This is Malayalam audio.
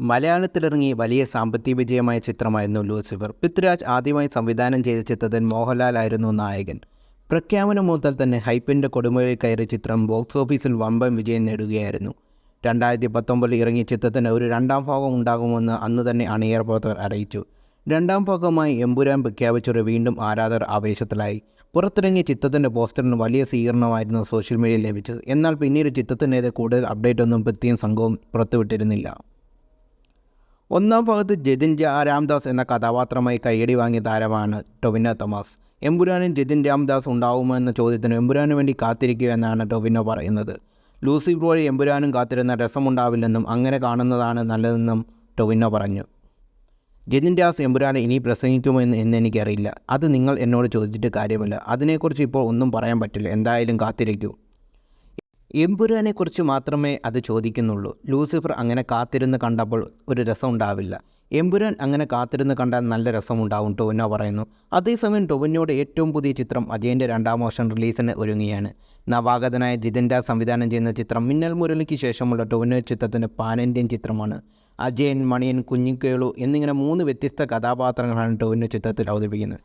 മലയാളത്തിലിറങ്ങി വലിയ സാമ്പത്തിക വിജയമായ ചിത്രമായിരുന്നു ലൂസിഫർ. പൃഥ്വിരാജ് ആദ്യമായി സംവിധാനം ചെയ്ത ചിത്രത്തിൽ മോഹൻലാലായിരുന്നു നായകൻ. പ്രഖ്യാപനം മുതൽ തന്നെ ഹൈപ്പിന്റെ കൊടുമുഴയിൽ കയറിയ ചിത്രം ബോക്സ് ഓഫീസിൽ വമ്പൻ വിജയം നേടുകയായിരുന്നു. രണ്ടായിരത്തി പത്തൊമ്പതിൽ ഇറങ്ങിയ ചിത്രത്തിന് ഒരു രണ്ടാം ഭാഗം ഉണ്ടാകുമെന്ന് അന്ന് തന്നെ അണിയർ പ്രവർത്തകർ അറിയിച്ചു. രണ്ടാം ഭാഗമായി എമ്പുരാൻ പ്രഖ്യാപിച്ചൊരു വീണ്ടും ആരാധകർ ആവേശത്തിലായി. പുറത്തിറങ്ങിയ ചിത്രത്തിന്റെ പോസ്റ്ററിന് വലിയ സ്വീകരണമായിരുന്നു സോഷ്യൽ മീഡിയയിൽ ലഭിച്ചത്. എന്നാൽ പിന്നീട് ചിത്രത്തിനെതിരെ കൂടുതൽ അപ്ഡേറ്റ് ഒന്നും പൃഥ്വിയും സംഘവും പുറത്തുവിട്ടിരുന്നില്ല. ഒന്നാം ഭാഗത്ത് ജതിൻ രാംദാസ് എന്ന കഥാപാത്രമായി കയ്യടി വാങ്ങിയ താരമാണ് ടൊവിനോ തോമസ്. എമ്പുരാനും ജതിൻ രാംദാസ് ഉണ്ടാവുമോ എന്ന ചോദ്യത്തിന് എമ്പുരാനു വേണ്ടി കാത്തിരിക്കുക എന്നാണ് ടൊവിനോ പറയുന്നത്. ലൂസി ബ്രോയെ എമ്പുരാനും കാത്തിരുന്ന രസമുണ്ടാവില്ലെന്നും അങ്ങനെ കാണുന്നതാണ് നല്ലതെന്നും ടൊവിനോ പറഞ്ഞു. ജതിൻ രാസ് എമ്പുരാനെ ഇനി പ്രസംഗിക്കുമോ എന്ന് എന്ന് എനിക്കറിയില്ല. അത് നിങ്ങൾ എന്നോട് ചോദിച്ചിട്ട് കാര്യമില്ല. അതിനെക്കുറിച്ച് ഇപ്പോൾ ഒന്നും പറയാൻ പറ്റില്ല. എന്തായാലും കാത്തിരിക്കൂ. എമ്പുരാനെക്കുറിച്ച് മാത്രമേ അത് ചോദിക്കുന്നുള്ളൂ. ലൂസിഫർ അങ്ങനെ കാത്തിരുന്ന് കണ്ടപ്പോൾ ഒരു രസം ഉണ്ടാവില്ല എമ്പുരാൻ അങ്ങനെ കാത്തിരുന്ന് കണ്ടാൽ നല്ല രസമുണ്ടാവും ടൊവിനോ പറയുന്നു. അതേസമയം ടൊവിനോയുടെ ഏറ്റവും പുതിയ ചിത്രം അജയന്റെ രണ്ടാം വർഷം റിലീസിന് ഒരുങ്ങിയാണ് നവാഗതനായ ജിതിൻഡ സംവിധാനം ചെയ്യുന്ന ചിത്രം മിന്നൽ മുരളിക്ക് ശേഷമുള്ള ടൊവിനോ ചിത്രത്തിന്റെ പാൻ ഇന്ത്യൻ ചിത്രമാണ്. അജയൻ മണിയൻ കുഞ്ഞിക്കേളു എന്നിങ്ങനെ മൂന്ന് വ്യത്യസ്ത കഥാപാത്രങ്ങളാണ് ടൊവിനോ ചിത്രത്തിൽ അവതരിപ്പിക്കുന്നത്.